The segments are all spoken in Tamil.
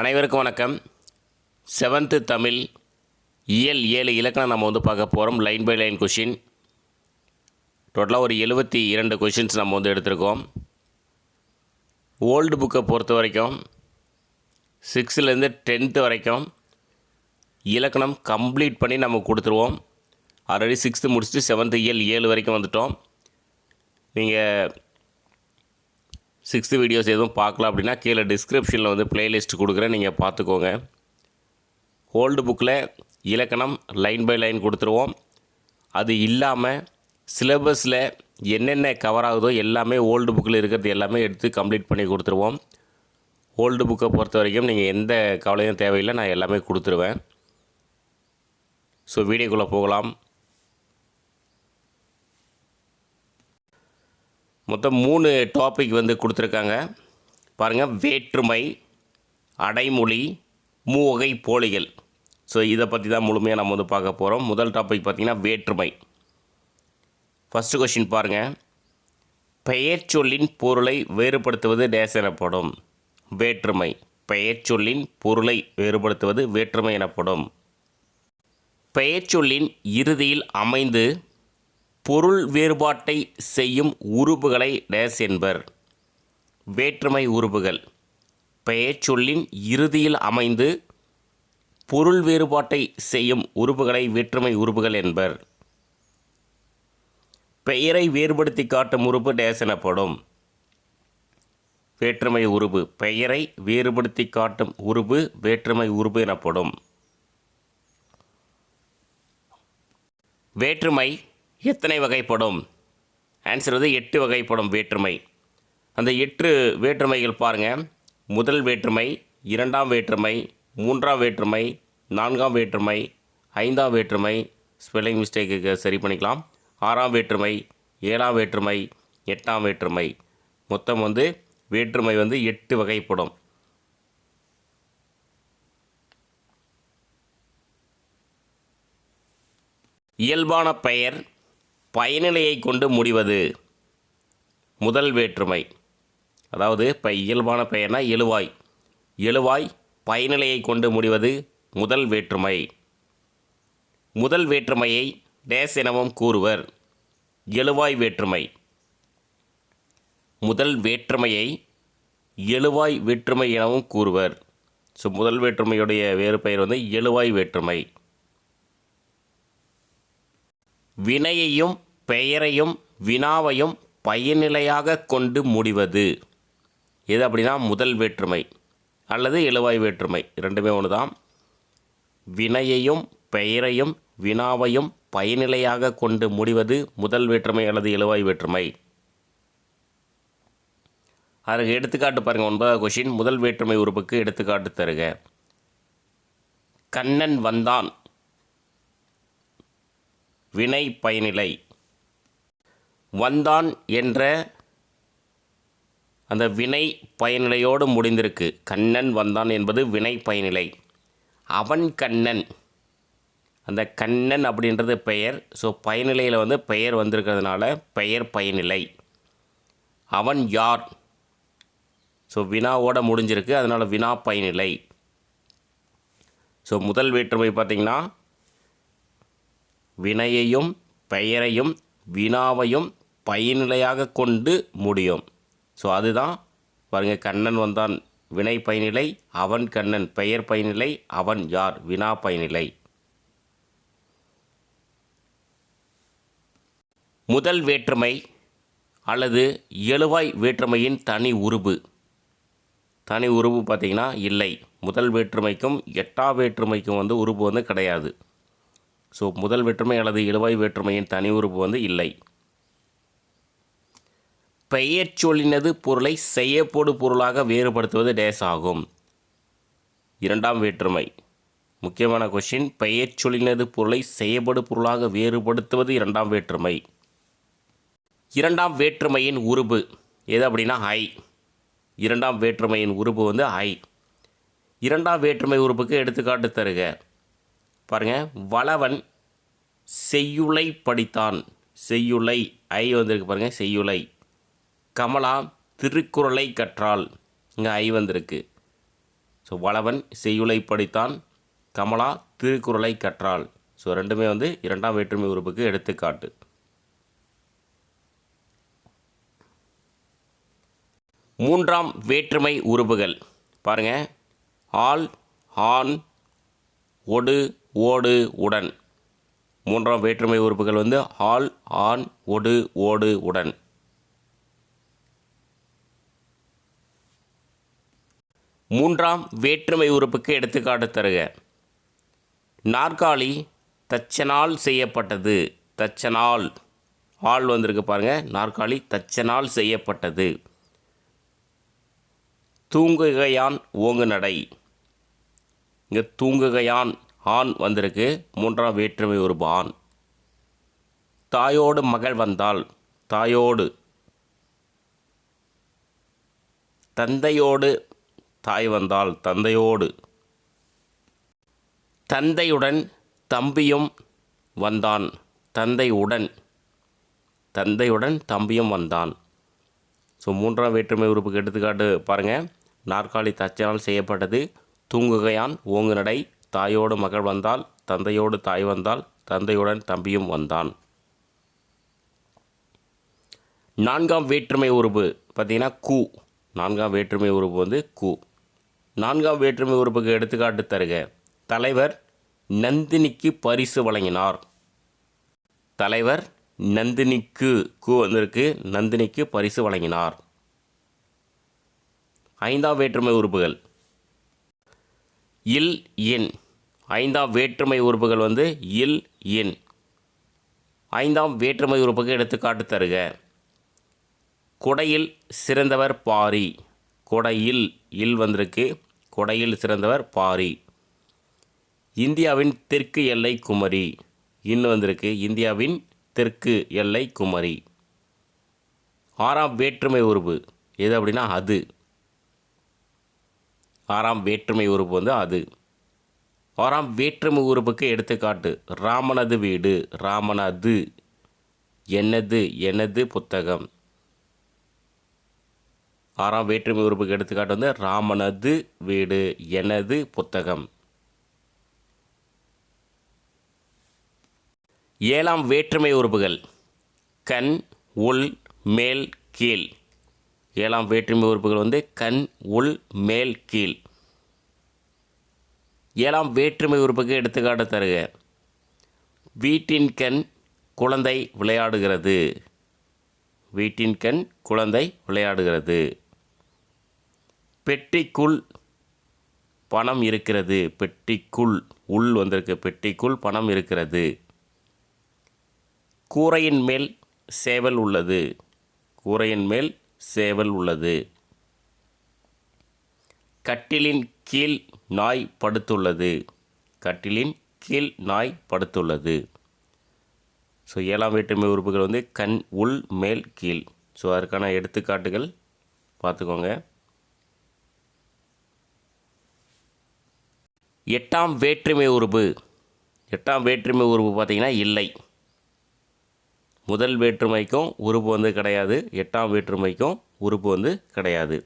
அனைவருக்கும் வணக்கம். செவன்த்து தமிழ் இயல் ஏழு இலக்கணம் நம்ம வந்து பார்க்க போகிறோம் லைன் பை லைன் கொஷின் டோட்டலாக ஒரு எழுபத்தி இரண்டு கொஷின்ஸ் நம்ம வந்து எடுத்திருக்கோம். ஓல்டு புக்கை பொறுத்த வரைக்கும் சிக்ஸ்த்துலேருந்து டென்த்து வரைக்கும் இலக்கணம் கம்ப்ளீட் பண்ணி நம்ம கொடுத்துருவோம். ஆல்ரெடி சிக்ஸ்த்து முடிச்சுட்டு செவன்த்து இயல் ஏழு வரைக்கும் வந்துட்டோம். நீங்கள் சிக்ஸ்த்து வீடியோஸ் எதுவும் பார்க்கலாம் அப்படின்னா கீழே டிஸ்கிரிப்ஷனில் வந்து பிளேலிஸ்ட் கொடுக்குறேன். நீங்கள் பார்த்துக்கோங்க. ஓல்டு புக்கில் இலக்கணம் லைன் பை லைன் கொடுத்துருவோம். அது இல்லாமல் சிலபஸில் என்னென்ன கவர் ஆகுதோ எல்லாமே ஓல்டு புக்கில் இருக்கிறது எல்லாமே எடுத்து கம்ப்ளீட் பண்ணி கொடுத்துருவோம். ஓல்டு புக்கை பொறுத்த வரைக்கும் நீங்கள் எந்த கவலையும் தேவையில்லை. நான் எல்லாமே கொடுத்துருவேன். ஸோ வீடியோக்குள்ளே போகலாம். மொத்தம் மூணு டாபிக் வந்து கொடுத்துருக்காங்க. பாருங்கள் வேற்றுமை அடைமொழி மூவகை போலிகள். ஸோ இதை பற்றி தான் முழுமையாக நம்ம வந்து பார்க்க போகிறோம் முதல் டாபிக் பார்த்திங்கன்னா வேற்றுமை. ஃபஸ்ட்டு கொஷின் பாருங்கள் பெயர் சொல்லின் பொருளை வேறுபடுத்துவது டேஸ் எனப்படும் வேற்றுமை. பெயர் சொல்லின் பொருளை வேறுபடுத்துவது வேற்றுமை எனப்படும். பெயர் சொல்லின் இறுதியில் அமைந்து பொருள் வேறுபாட்டை செய்யும் உறுப்புகளை டேஸ் என்பர். வேற்றுமை உறுப்புகள். பெயர்ச்சொல்லின் இறுதியில் அமைந்து பொருள் வேறுபாட்டை செய்யும் உறுப்புகளை வேற்றுமை உறுப்புகள் என்பர். பெயரை வேறுபடுத்தி காட்டும் உறுப்பு டேஸ் எனப்படும். வேற்றுமை உறுப்பு. பெயரை வேறுபடுத்தி காட்டும் உறுப்பு வேற்றுமை உறுப்பு எனப்படும். வேற்றுமை எத்தனை வகைப்படும்? ஆன்சர் வந்து எட்டு வகைப்படும் வேற்றுமை. அந்த எட்டு வேற்றுமைகள் பாருங்கள் முதல் வேற்றுமை இரண்டாம் வேற்றுமை மூன்றாம் வேற்றுமை நான்காம் வேற்றுமை ஐந்தாம் வேற்றுமை. ஸ்பெல்லிங் மிஸ்டேக்கு சரி பண்ணிக்கலாம். ஆறாம் வேற்றுமை ஏழாம் வேற்றுமை எட்டாம் வேற்றுமை. மொத்தம் வந்து வேற்றுமை வந்து எட்டு வகைப்படும். இயல்பான பெயர் பயனிலையை கொண்டு முடிவது முதல் வேற்றுமை. அதாவது இப்போ இயல்பான பெயர்னா எழுவாய். எழுவாய் பயனிலையை கொண்டு முடிவது முதல் வேற்றுமை. முதல் வேற்றுமையை டேஸ் எனவும் கூறுவர். எழுவாய் வேற்றுமை. முதல் வேற்றுமையை எழுவாய் வேற்றுமை எனவும் கூறுவர். ஸோ முதல் வேற்றுமையுடைய வேறு பெயர் வந்து எழுவாய் வேற்றுமை. வினையையும் பெயரையும் வினாவையும் பயனிலையாக கொண்டு முடிவது. எது அப்படின்னா முதல் வேற்றுமை அல்லது எழுவாய் வேற்றுமை. ரெண்டுமே ஒன்று தான் வினையையும் பெயரையும் வினாவையும் பயனிலையாக கொண்டு முடிவது முதல் வேற்றுமை அல்லது எழுவாய் வேற்றுமை. அதற்கு எடுத்துக்காட்டு பாருங்கள் ஒன்பதாவது கொஷின் முதல் வேற்றுமை உறுப்புக்கு எடுத்துக்காட்டு தருக. கண்ணன் வந்தான். வினை பயனிலை. வந்தான் என்ற அந்த வினை பயனிலையோடு முடிந்திருக்கு. கண்ணன் வந்தான் என்பது வினை பயனிலை. அவன் கண்ணன். அந்த கண்ணன் அப்படின்றது பெயர். ஸோ பயனிலையில் வந்து பெயர் வந்திருக்கிறதுனால பெயர் பயனிலை. அவன் யார்? ஸோ வினாவோட முடிஞ்சிருக்கு. அதனால் வினா பயனிலை. ஸோ முதல் வேற்றுமை பார்த்திங்கன்னா வினையையும் பெயரையும் வினாவையும் பயனிலையாக கொண்டு முடியும். ஸோ அதுதான் பாருங்கள் கண்ணன் வந்தான். வினை பயனிலை அவன் கண்ணன். பெயர் பயனிலை அவன் யார்? வினா பயனிலை. முதல் வேற்றுமை அல்லது எழுவாய் வேற்றுமையின் தனி உருபு. தனி உருபு பார்த்திங்கன்னா இல்லை. முதல் வேற்றுமைக்கும் எட்டா வேற்றுமைக்கும் வந்து உருபு வந்து கிடையாது. ஸோ முதல் வேற்றுமை அல்லது இழுவாய் வேற்றுமையின் தனி உருவு வந்து இல்லை. பெயர் சொல்லினது பொருளை செய்யப்படு பொருளாக வேறுபடுத்துவது டேஸ் ஆகும். இரண்டாம் வேற்றுமை. முக்கியமான கொஷின் பெயர் சொல்லினது பொருளை செய்யப்படு பொருளாக வேறுபடுத்துவது இரண்டாம் வேற்றுமை. இரண்டாம் வேற்றுமையின் உருபு எது அப்படின்னா ஐ. இரண்டாம் வேற்றுமையின் உருபு வந்து ஐ. இரண்டாம் வேற்றுமை உறுப்புக்கு எடுத்துக்காட்டு தருக. பாருங்கள் வளவன் செய்யுளை படித்தான். செய்யுளை ஐ வந்திருக்கு பாருங்கள் செய்யுளை. கமலா திருக்குறளை கற்றாள். இங்கே ஐ வந்திருக்கு. ஸோ வளவன் செய்யுளை படித்தான் கமலா திருக்குறளை கற்றாள். ஸோ ரெண்டுமே வந்து இரண்டாம் வேற்றுமை உறுப்புக்கு எடுத்துக்காட்டு. மூன்றாம் வேற்றுமை உறுப்புகள். பாருங்கள் ஆல் ஆண் ஒடு ஓடு உடன். மூன்றாம் வேற்றுமை உறுப்புகள் வந்து ஆல் ஆண் ஒடு ஓடு உடன். மூன்றாம் வேற்றுமை உறுப்புக்கு எடுத்துக்காட்டு தருக. நாற்காலி தச்சனால் செய்யப்பட்டது தச்சனால். ஆள் வந்திருக்கு பாருங்கள் நாற்காலி தச்சனால் செய்யப்பட்டது. தூங்குகையான் ஓங்கு நடை. இங்கே தூங்குகையான் ஆண் வந்திருக்கு மூன்றாம் வேற்றுமை உறுப்பு ஆண். தாயோடு மகள் வந்தால் தாயோடு. தந்தையோடு தாய் வந்தால் தந்தையோடு. தந்தையுடன் தம்பியும் வந்தான். தந்தையுடன் தந்தையுடன் தம்பியும் வந்தான். ஸோ மூன்றாம் வேற்றுமை உறுப்புக்கு எடுத்துக்காட்டு பாருங்கள் நாற்காலி தச்சனால் செய்யப்பட்டது. தூங்குகையான் ஓங்கு நடை தாயோடு மகள் வந்தால் தந்தையோடு தாய் வந்தால் தந்தையுடன் தம்பியும் வந்தான். நான்காம் வேற்றுமை உறுப்பு பார்த்தீங்கன்னா கு. நான்காம் வேற்றுமை உறுப்பு வந்து கு. நான்காம் வேற்றுமை உறுப்புக்கு எடுத்துக்காட்டு தருக. தலைவர் நந்தினிக்கு பரிசு வழங்கினார். தலைவர் நந்தினிக்கு கு வந்திருக்கு. நந்தினிக்கு பரிசு வழங்கினார். ஐந்தாம் வேற்றுமை உறுப்புகள். இல் என் ஐந்தாம் வேற்றுமை உறுப்புகள் வந்து இல் என் ஐந்தாம் வேற்றுமை உறுப்புக்கு எடுத்துக்காட்டு தருக. குடையில் சிறந்தவர் பாரி. கொடையில் இல் வந்திருக்கு. கொடையில் சிறந்தவர் பாரி. இந்தியாவின் தெற்கு எல்லை குமரி. இன்னு வந்திருக்கு. இந்தியாவின் தெற்கு எல்லை குமரி. ஆறாம் வேற்றுமை உறுப்பு. எது அப்படின்னா அது. ஆறாம் வேற்றுமை உறுப்பு வந்து அது. ஆறாம் வேற்றுமை உறுப்புக்கு எடுத்துக்காட்டு. ராமனது வீடு. ராமனது. எனது எனது புத்தகம். ஆறாம் வேற்றுமை உறுப்புக்கு எடுத்துக்காட்டு வந்து ராமனது வீடு எனது புத்தகம். ஏழாம் வேற்றுமை உறுப்புகள் கண் உள் மேல் கீழ். ஏழாம் வேற்றுமை உறுப்புகள் வந்து கண் உள் மேல் கீழ். ஏழாம் வேற்றுமை உறுப்புக்கு எடுத்துக்காட்டு தருக. வீட்டின் கண் குழந்தை விளையாடுகிறது. வீட்டின் கண் குழந்தை விளையாடுகிறது. பெட்டிக்குள் பணம் இருக்கிறது. பெட்டிக்குள் உள் வந்திருக்கு. பெட்டிக்குள் பணம் இருக்கிறது. கூரையின் மேல் சேவல் உள்ளது. கூரையின் மேல் சேவல் உள்ளது. கட்டிலின் கீழ் நாய் படுத்துள்ளது. கட்டிலின் கீழ் நாய் படுத்துள்ளது. ஸோ ஏழாம் வேற்றுமை உறுப்புகள் வந்து கண் உள் மேல் கீழ். ஸோ அதற்கான எடுத்துக்காட்டுகள் பார்த்துக்கோங்க. எட்டாம் வேற்றுமை உறுப்பு. எட்டாம் வேற்றுமை உறுப்பு பார்த்திங்கன்னா இல்லை. முதல் வேற்றுமைக்கும் உறுப்பு வந்து கிடையாது. எட்டாம் வேற்றுமைக்கும் உறுப்பு வந்து கிடையாது.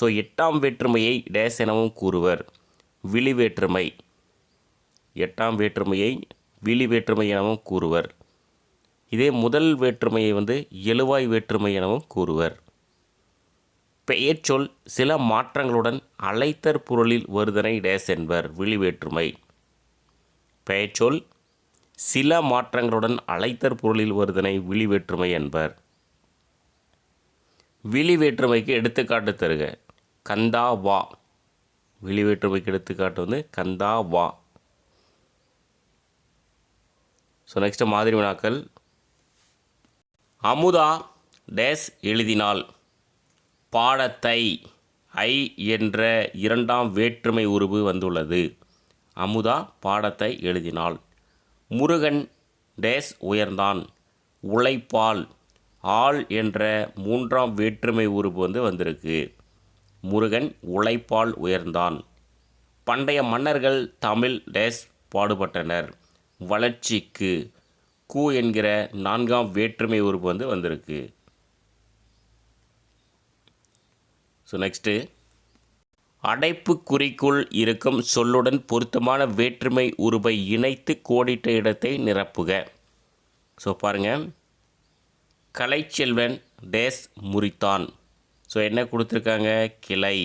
ஸோ எட்டாம் வேற்றுமையை டேஸ் எனவும் கூறுவர். விழி வேற்றுமை. எட்டாம் வேற்றுமையை விழி வேற்றுமை எனவும் கூறுவர். இதே முதல் வேற்றுமையை வந்து எழுவாய் வேற்றுமை எனவும் கூறுவர். பெயர்ச்சொல் சில மாற்றங்களுடன் அழைத்தற் பொருளில் வருதனை டேஸ் என்பர் விழிவேற்றுமை. பெயர்ச்சொல் சில மாற்றங்களுடன் அழைத்தற் பொருளில் வருதனை விழிவேற்றுமை என்பர். விழிவேற்றுமைக்கு எடுத்துக்காட்டு தருக. கந்தா வா. விழிவேற்றுமைக்கு எடுத்துக்காட்டு வந்து கந்தா வா. ஸோ நெக்ஸ்ட் மாதிரி வினாக்கள். அமுதா டேஸ் எழுதினாள் பாடத்தை ஐ என்ற இரண்டாம் வேற்றுமை உருவு வந்துள்ளது. அமுதா பாடத்தை எழுதினாள். முருகன் டேஸ் உயர்ந்தான். உழைப்பால் ஆள் என்ற மூன்றாம் வேற்றுமை உருவு வந்து வந்திருக்கு. முருகன் உழைப்பால் உயர்ந்தான். பண்டைய மன்னர்கள் தமிழ் டேஸ் பாடுபட்டனர். வளர்ச்சிக்கு கு என்கிற நான்காம் வேற்றுமை உறுப்பு வந்து வந்திருக்கு. ஸோ நெக்ஸ்ட்டு அடைப்புக்குறிக்குள் இருக்கும் சொல்லுடன் பொருத்தமான வேற்றுமை உருவை இணைத்து கோடிட்ட இடத்தை நிரப்புக. ஸோ பாருங்கள் கலைச்செல்வன் டேஸ் முறித்தான். ஸோ என்ன கொடுத்துருக்காங்க? கிளை.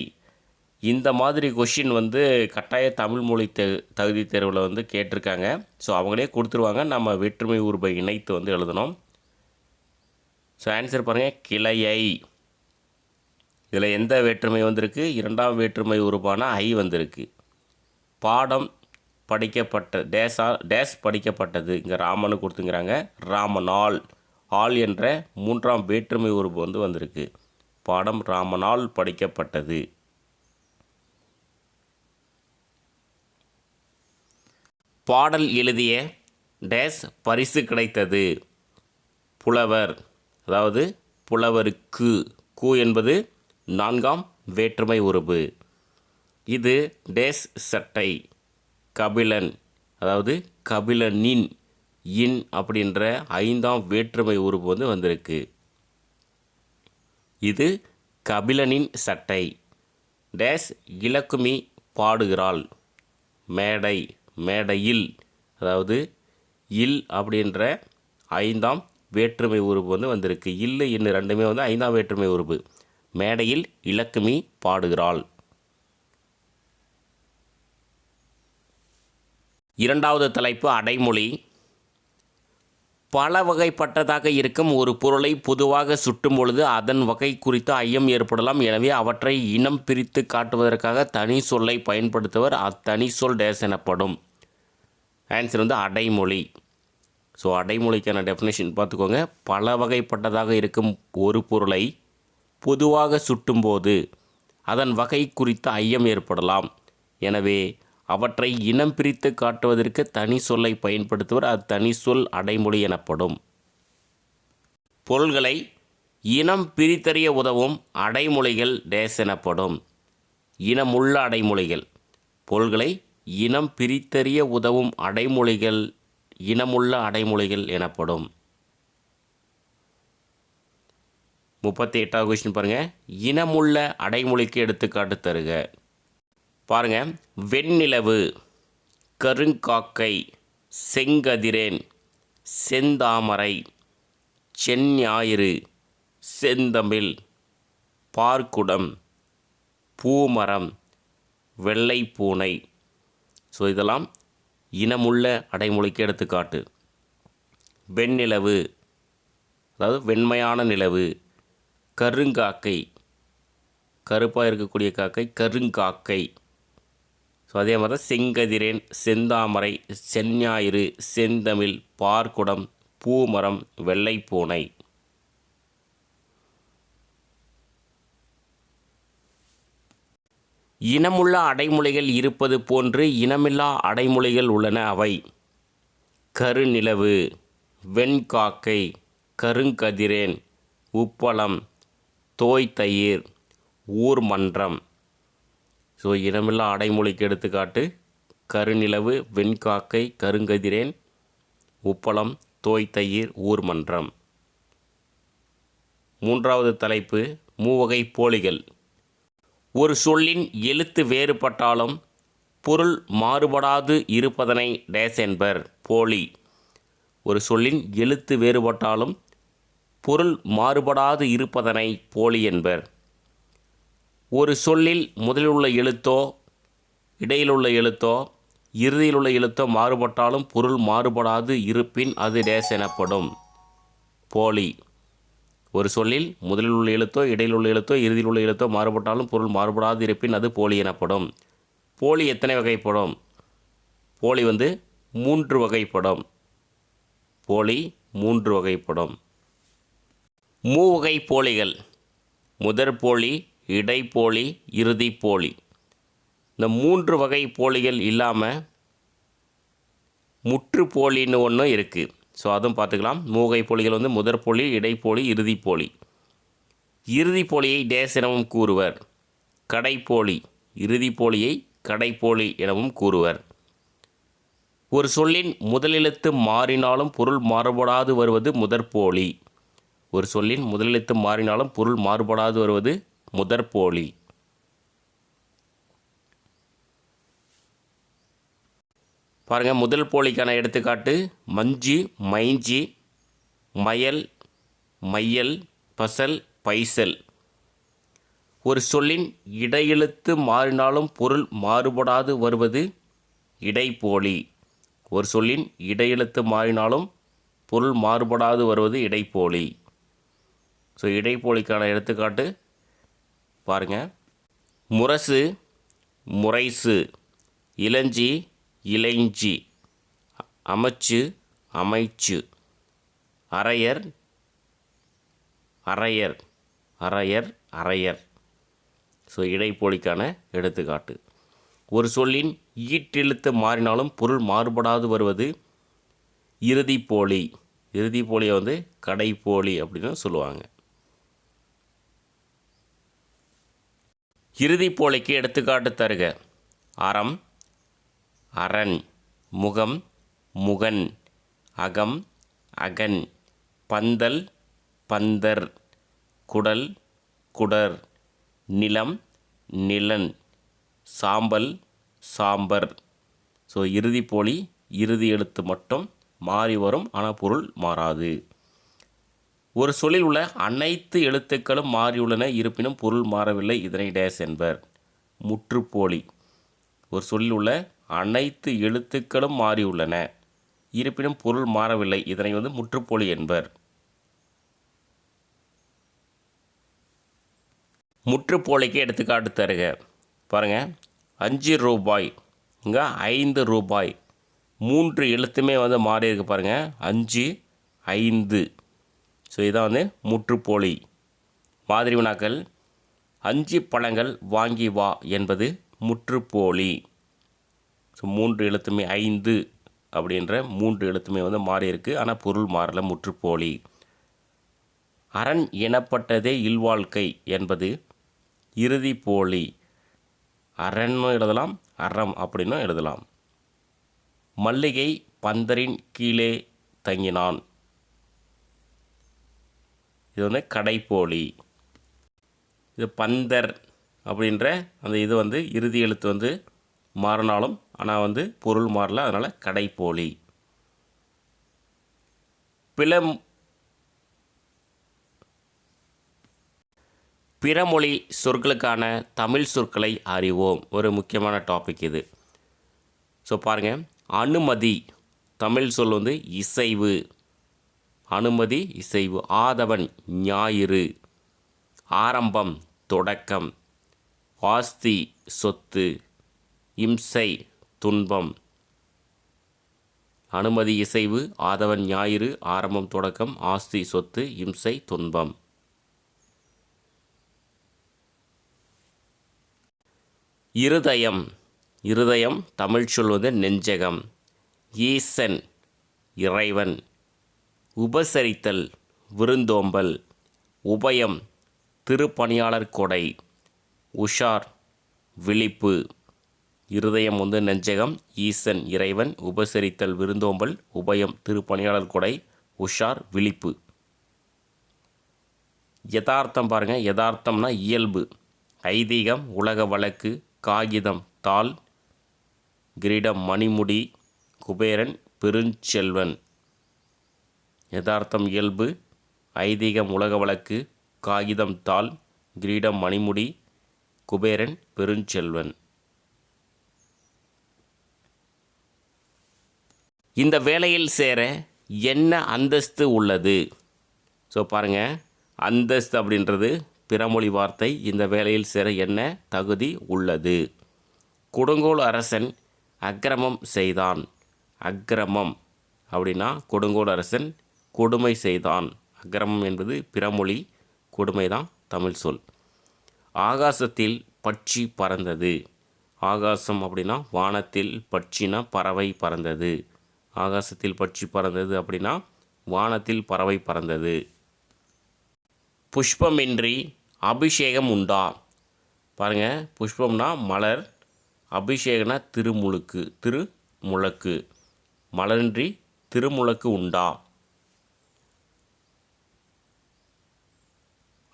இந்த மாதிரி கொஷின் வந்து கட்டாய தமிழ் மொழி தெ தகுதி தேர்வில் வந்து கேட்டிருக்காங்க. ஸோ அவங்களே கொடுத்துருவாங்க. நம்ம வேற்றுமை உருவை இணைத்து வந்து எழுதணும். ஸோ ஆன்சர் பாருங்கள் கிளையை. இதில் எந்த வேற்றுமை வந்திருக்கு? இரண்டாம் வேற்றுமை உருவான ஐ வந்திருக்கு. பாடம் படிக்கப்பட்ட டேஸா டேஸ் படிக்கப்பட்டது. இங்கே ராமனு கொடுத்துங்கிறாங்க. ராமனால் ஆள் என்ற மூன்றாம் வேற்றுமை உருவு வந்து வந்திருக்கு. பாடம் ராமனால் படிக்கப்பட்டது. பாடல் எழுதிய டேஸ் பரிசு கிடைத்தது. புலவர் அதாவது புலவருக்கு கு என்பது நான்காம் வேற்றுமை உருவு இது டேஸ் சட்டை. கபிலன் அதாவது கபிலனின் இன் அப்படின்ற ஐந்தாம் வேற்றுமை உருவு வந்து வந்திருக்கு. இது கபிலனின் சட்டை. டேஸ் இலக்குமி பாடுகிறாள். மேடை மேடையில் அதாவது இல் அப்படின்ற ஐந்தாம் வேற்றுமை உருவு வந்து வந்திருக்கு. இல்லை இன்னும் ரெண்டுமே வந்து ஐந்தாம் வேற்றுமை உருவு மேடையில் இலக்குமி பாடுகிறாள். இரண்டாவது தலைப்பு அடைமொழி. பல வகைப்பட்டதாக இருக்கும் ஒரு பொருளை பொதுவாக சுட்டும் பொழுது அதன் வகை குறித்து ஐயம் ஏற்படலாம். எனவே அவற்றை இனம் பிரித்து காட்டுவதற்காக தனி சொல்லை பயன்படுத்துவர். அத்தனி சொல் டேஸ் எனப்படும். ஆன்சர் வந்து அடைமொழி. ஸோ அடைமொழிக்கான டெஃபினேஷன் பார்த்துக்கோங்க. பல வகைப்பட்டதாக இருக்கும் ஒரு பொருளை பொதுவாக சுட்டும்போது அதன் வகை குறித்த ஐயம் ஏற்படலாம். எனவே அவற்றை இனம் பிரித்து காட்டுவதற்கு தனி சொல்லை பயன்படுத்துவர். அது தனி சொல் அடைமொழி எனப்படும். பொருள்களை இனம் பிரித்தறிய உதவும் அடைமொழிகள் டேஸ் எனப்படும். இனமுள்ள அடைமொழிகள். பொருள்களை இனம் பிரித்தறிய உதவும் அடைமொழிகள் இனமுள்ள அடைமொழிகள் எனப்படும். முப்பத்தி எட்டாவது கொஸ்டின் பாருங்கள் இனமுள்ள அடைமொழிக்கு எடுத்துக்காட்டு தருக. பாருங்கள் வெண்ணிலவு கருங்காக்கை செங்கதிரேன் செந்தாமரை செஞ்ஞாயிறு செந்தமிழ் பார்க்குடம் பூமரம் வெள்ளை பூனை ஸோ இதெல்லாம் இனமுள்ள அடைமொழிக்கு எடுத்துக்காட்டு. வெண்ணிலவு அதாவது வெண்மையான நிலவு கருங்காக்கை. கருப்பாக இருக்கக்கூடிய காக்கை கருங்காக்கை. ஸோ அதே மாதிரி தான் செங்கதிரேன் செந்தாமரை செஞ்ஞாயிறு செந்தமிழ் பார்க்குடம் பூமரம் வெள்ளை பூனை இனமுள்ள அடைமொழிகள் இருப்பது போன்று இனமில்லா அடைமொழிகள் உள்ளன அவை. கருநிலவு வெண்காக்கை கருங்கதிரேன் உப்பளம் தோய் தயிர் ஊர் மன்றம். ஸோ இனமில்லா அடைமொழிக்கு எடுத்துக்காட்டு கருநிலவு வெண்காக்கை கருங்கதிரேன் உப்பளம் தோய் தயிர் ஊர் மன்றம். மூன்றாவது தலைப்பு மூவகை போலிகள். ஒரு சொல்லின் எழுத்து வேறுபட்டாலும் பொருள் மாறுபடாது இருப்பதனை டேஸ் என்பர் போலி. ஒரு சொல்லின் எழுத்து வேறுபட்டாலும் பொருள் மாறுபடாது இருப்பதனை போலி என்பர். ஒரு சொல்லில் முதலில் உள்ள எழுத்தோ இடையிலுள்ள எழுத்தோ இறுதியில் உள்ள எழுத்தோ மாறுபட்டாலும் பொருள் மாறுபடாது இருப்பின் அது டேஸ் எனப்படும். போலி. ஒரு சொல்லில் முதலில் உள்ள எழுத்தோ இடையில் உள்ள எழுத்தோ இறுதியில் உள்ள எழுத்தோ மாறுபட்டாலும் பொருள் மாறுபடாது இருப்பின் அது போலி எனப்படும். போலி எத்தனை வகைப்படும்? போலி வந்து மூன்று வகைப்படும். போலி மூன்று வகைப்படும். மூவகை போலிகள். முதற் போலி இடைப்போலி இறுதிப்போலி இந்த மூன்று வகை போலிகள் இல்லாமல் முற்றுப்போலின்னு ஒன்று இருக்குது ஸோ அதுவும் பார்த்துக்கலாம் மூவகை போலிகள் வந்து முதற் போலி இடைப்போலி இறுதிப்போலி இறுதிப்போலியை டேஸ் எனவும் கூறுவர். கடைப்போலி இறுதிப்போலியை கடைப்போலி எனவும் கூறுவர். ஒரு சொல்லின் முதலெழுத்து மாறினாலும் பொருள் மாறுபடாது வருவது முதற்போலி ஒரு சொல்லின் முதலெழுத்து மாறினாலும் பொருள் மாறுபடாது வருவது முதற்போலி. பாருங்கள் முதல் போலிக்கான எடுத்துக்காட்டு மஞ்சு மைஞ்சி மயல் மையல் பசல் பைசல். ஒரு சொல்லின் இடையெழுத்து மாறினாலும் பொருள் மாறுபடாது வருவது இடைப்போலி. ஒரு சொல்லின் இடையெழுத்து மாறினாலும் பொருள் மாறுபடாது வருவது இடைப்போலி. ஸோ இடைப்போலிக்கான எடுத்துக்காட்டு பாருங்கள் முரசு முரைசு இளஞ்சி இளைஞ்சி அமைச்சு அமைச்சு. அரையர் அரையர் அரையர் அரையர். ஸோ இடைப்போலிக்கான எடுத்துக்காட்டு. ஒரு சொல்லின் ஈட்டெழுத்து மாறினாலும் பொருள் மாறுபடாது வருவது இறுதிப்போலி. இறுதிப்போலியை வந்து கடைப்போலி அப்படின்னு சொல்லுவாங்க. இறுதிப்போலைக்கு எடுத்துக்காட்டு தருக. அறம் அரண் முகம் முகன் அகம் அகன் பந்தல் பந்தர் குடல் குடர் நிலம் நிலன் சாம்பல் சாம்பர். ஸோ இறுதி போலி இறுதி எழுத்து மட்டும் மாறி வரும் ஆனால் பொருள் மாறாது. ஒரு சொல்லில் உள்ள அனைத்து எழுத்துக்களும் மாறியுள்ளன இருப்பினும் பொருள் மாறவில்லை. இதனை டேஸ் என்பர். முற்றுப்போலி. ஒரு சொல்லில் உள்ள அனைத்து எழுத்துக்களும் மாறியுள்ளன இருப்பினும் பொருள் மாறவில்லை. இதனை வந்து முற்றுப்போலி என்பர். முற்றுப்போலிக்கு எடுத்துக்காட்டு தருக. பாருங்கள் அஞ்சு ரூபாய். இங்கே ஐந்து ரூபாய். மூன்று எழுத்துமே வந்து மாறி இருக்கு அஞ்சு ஐந்து. ஸோ இதான் வந்து முற்றுப்போலி. மாதிரி வினாக்கள் அஞ்சு பழங்கள் வாங்கி வா என்பது முற்றுப்போலி. ஸோ மூன்று எழுத்துமே ஐந்து அப்படின்ற மூன்று எழுத்துமே வந்து மாறியிருக்கு. ஆனால் பொருள் மாறலை முற்றுப்போலி. அரண் எனப்பட்டதே இல்வாழ்க்கை என்பது இறுதி போலி. அரண்னும் எழுதலாம் அறம் அப்படின்னும் எழுதலாம். மல்லிகை பந்தரின் கீழே தங்கினான். இது வந்து கடைப்போலி. இது பந்தர் அப்படின்ற அந்த இது வந்து இறுதி எழுத்து வந்து மாறினாலும் ஆனால் வந்து பொருள் மாறல அதனால் கடைப்போலி. பிளம் பிறமொழி சொற்களுக்கான தமிழ் சொற்களை அறிவோம். ஒரு முக்கியமான டாபிக் இது. ஸோ பாருங்கள் அனுமதி. தமிழ் சொல் வந்து இசைவு. அனுமதி இசைவு ஆதவன் ஞாயிறு. ஆரம்பம் தொடக்கம். ஆஸ்தி சொத்து. இம்சை துன்பம். அனுமதி இசைவு ஆதவன் ஞாயிறு ஆரம்பம் தொடக்கம் ஆஸ்தி சொத்து இம்சை துன்பம். இருதயம். இருதயம் தமிழ் சொல்வது நெஞ்சகம். ஈசன் இறைவன். உபசரித்தல் விருந்தோம்பல் உபயம் திருப்பணியாளர் கொடை உஷார் விழிப்பு இருதயம் வந்து நெஞ்சகம் ஈசன் இறைவன் உபசரித்தல் விருந்தோம்பல் உபயம் திருப்பணியாளர் கொடை உஷார் விழிப்பு. யதார்த்தம் பாருங்கள் யதார்த்தம்னா இயல்பு. ஐதீகம் உலக வழக்கு காகிதம் தாள் கிரீடம் மணிமுடி குபேரன் பெருஞ்செல்வன். யதார்த்தம் இயல்பு ஐதீகம் உலக வழக்கு காகிதம் தாள் கிரீடம் மணிமுடி குபேரன் பெருஞ்செல்வன். இந்த வேலையில் சேர என்ன அந்தஸ்து உள்ளது? ஸோ பாருங்கள் அந்தஸ்து அப்படின்றது பிறமொழி வார்த்தை. இந்த வேலையில் சேர என்ன தகுதி உள்ளது? கொடுங்கோல் அரசன் அக்கிரமம் செய்தான். அக்கிரமம் அப்படின்னா கொடுங்கோல் அரசன் கொடுமை செய்தான். அக்கிரமம் என்பது பிறமொழி கொடுமை தான் தமிழ் சொல். ஆகாசத்தில் பட்சி பறந்தது. ஆகாசம் அப்படின்னா வானத்தில் பட்சினா பறவை பறந்தது. ஆகாசத்தில் பட்சி பறந்தது அப்படின்னா வானத்தில் பறவை பறந்தது. புஷ்பமின்றி அபிஷேகம் உண்டா? பாருங்கள் புஷ்பம்னா மலர் அபிஷேகம்னா திருமுழுக்கு திருமுழக்கு. மலரின்றி திருமுழக்கு உண்டா?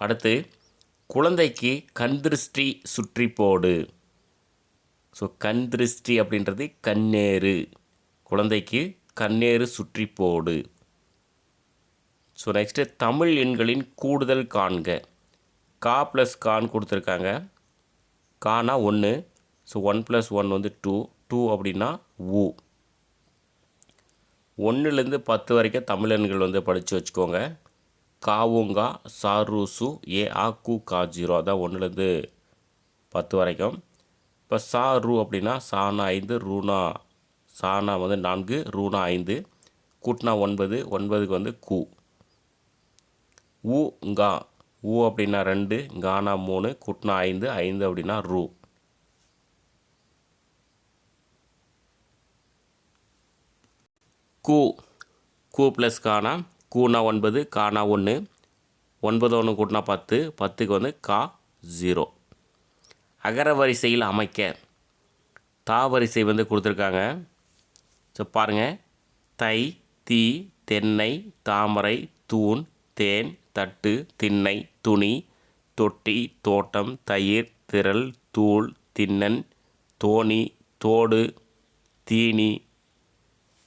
அடுத்து குழந்தைக்கு கண் திருஷ்டி சுற்றி போடு. ஸோ கண் திருஷ்டி அப்படின்றது கண்ணேறு. குழந்தைக்கு கண்ணேறு சுற்றி போடு. ஸோ நெக்ஸ்ட்டு தமிழ் எண்களின் கூடுதல் காண்க. கா ப்ளஸ் கான் கொடுத்துருக்காங்க. கானா ஒன்று ஸோ ஒன் ப்ளஸ் ஒன் வந்து டூ டூ அப்படின்னா ஊ ஒன்றுலேருந்து பத்து வரைக்கும் தமிழ் எண்கள் வந்து படித்து வச்சுக்கோங்க. காவுங்கா சாரூசு ஏ ஆ கு கா ஜீரோ. அதான் ஒன்றுலேருந்து பத்து வரைக்கும். இப்போ சா ரூ அப்படின்னா சானா ஐந்து ரூனா சானா வந்து நான்கு ரூனா ஐந்து கூட்டினா ஒன்பது ஒன்பதுக்கு வந்து கு. ஊ கா. ஊ அப்படின்னா ரெண்டு கானா மூணு கூட்டினா ஐந்து ஐந்து அப்படின்னா ரூ. கு. கு ப்ளஸ் கானா கூனா ஒன்பது காணா ஒன்று ஒன்பது ஒன்று கூட்டினா பத்து பத்துக்கு வந்து கா ஜீரோ. அகர வரிசையில் அமைக்க தா வரிசை வந்து கொடுத்துருக்காங்க. ஸோ பாருங்கள் தை தீ தென்னை தாமரை தூண் தேன் தட்டு திண்ணை துணி தொட்டி தோட்டம் தயிர் திரள் தூள் திண்ணன் தோணி தோடு தீனி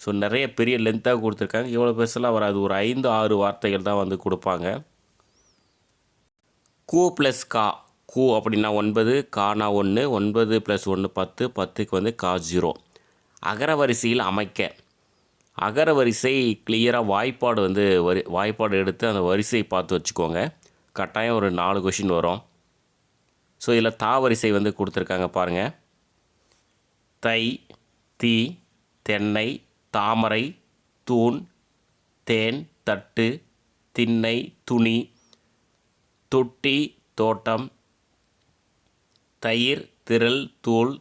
ஸோ நிறைய பெரிய லென்த்தாக கொடுத்துருக்காங்க. இவ்வளோ பெருசெல்லாம் வராது ஒரு ஐந்து ஆறு வார்த்தைகள் தான் வந்து கொடுப்பாங்க. கூ ப்ளஸ் கா. கூ அப்படின்னா ஒன்பது கானா ஒன்று ஒன்பது ப்ளஸ் ஒன்று பத்து பத்துக்கு வந்து கா ஜீரோ அகர வரிசையில் அமைக்க. அகர வரிசை கிளியராக வாய்ப்பாடு வந்து வரி வாய்ப்பாடு எடுத்து அந்த வரிசையை பார்த்து வச்சுக்கோங்க. கட்டாயம் ஒரு நாலு கொஷின் வரும். ஸோ இதில் தா வரிசை வந்து கொடுத்துருக்காங்க பாருங்கள் தை தீ தென்னை தாமரை தூண் தேன் தட்டு திண்ணை துணி தொட்டி தோட்டம் தயிர் திரள் தூள்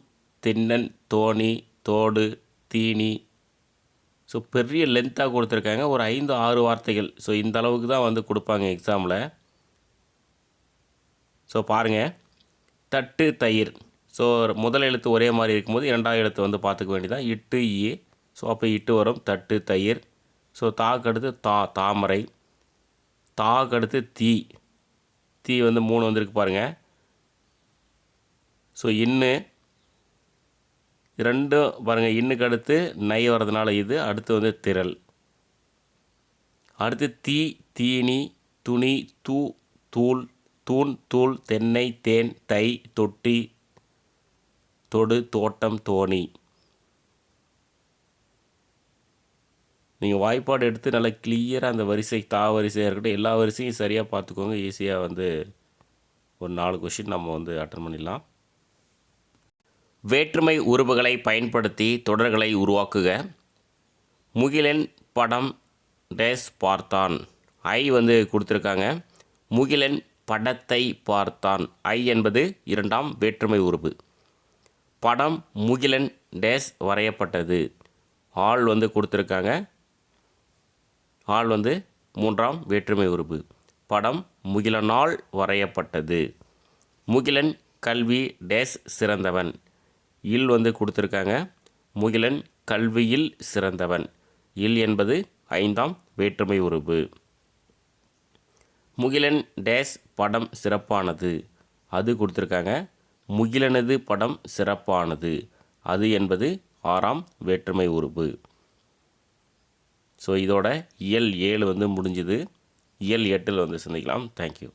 தின்னன் தோணி தோடு தீனி. ஸோ பெரிய லென்த்தாக கொடுத்துருக்காங்க. ஒரு ஐந்து ஆறு வார்த்தைகள். ஸோ இந்த அளவுக்கு தான் வந்து கொடுப்பாங்க எக்ஸாமில் ஸோ பாருங்கள் தட்டு தயிர். ஸோ முதல் எழுத்து ஒரே மாதிரி இருக்கும்போது இரண்டாவது எழுத்து வந்து பார்த்துக்க வேண்டியதான் இட்டு ஈ ஸோ அப்போ இட்டு வரும். தட்டு தயிர். ஸோ தாக்கு அடுத்து தா தாமரை. தாக்கு அடுத்து தீ. தீ வந்து மூணு வந்திருக்கு பாருங்கள் ஸோ இன்னு. ரெண்டும் பாருங்கள் இன்னுக்கு அடுத்து நை வர்றதுனால இது. அடுத்து வந்து திரள். அடுத்து தீ தீனி துணி தூ தூள். தூண் தூள் தென்னை தேன் தை தொட்டி தொடு தோட்டம் தோணி. நீங்கள் வாய்ப்பாடு எடுத்து நல்லா கிளியராக அந்த வரிசை தா வரிசையாக இருக்கட்டும் எல்லா வரிசையும் சரியாக பார்த்துக்கோங்க. ஈஸியாக வந்து ஒரு நாலு கொஷின் நம்ம வந்து அட்டன் பண்ணிடலாம். வேற்றுமை உருவுகளை பயன்படுத்தி தொடர்களை உருவாக்குக. முகிலன் படம் டேஸ் பார்த்தான். ஐ வந்து கொடுத்துருக்காங்க. முகிலன் படத்தை பார்த்தான். ஐ என்பது இரண்டாம் வேற்றுமை உருவு படம் முகிலன் டேஸ் வரையப்பட்டது. ஆள் வந்து கொடுத்துருக்காங்க. ஆள் வந்து மூன்றாம் வேற்றுமை உருவு படம் முகிலனால் வரையப்பட்டது. முகிலன் கல்வி டேஸ் சிறந்தவன். இல் வந்து கொடுத்துருக்காங்க முகிலன் கல்வியில் சிறந்தவன். இல் என்பது ஐந்தாம் வேற்றுமை உருவு முகிலன் டேஸ் படம் சிறப்பானது. அது கொடுத்துருக்காங்க முகிலனது படம் சிறப்பானது. அது என்பது ஆறாம் வேற்றுமை உருவு ஸோ இதோட இயல் ஏழு வந்து முடிஞ்சுது. இயல் எட்டில் வந்து சந்திக்கலாம். தேங்க்யூ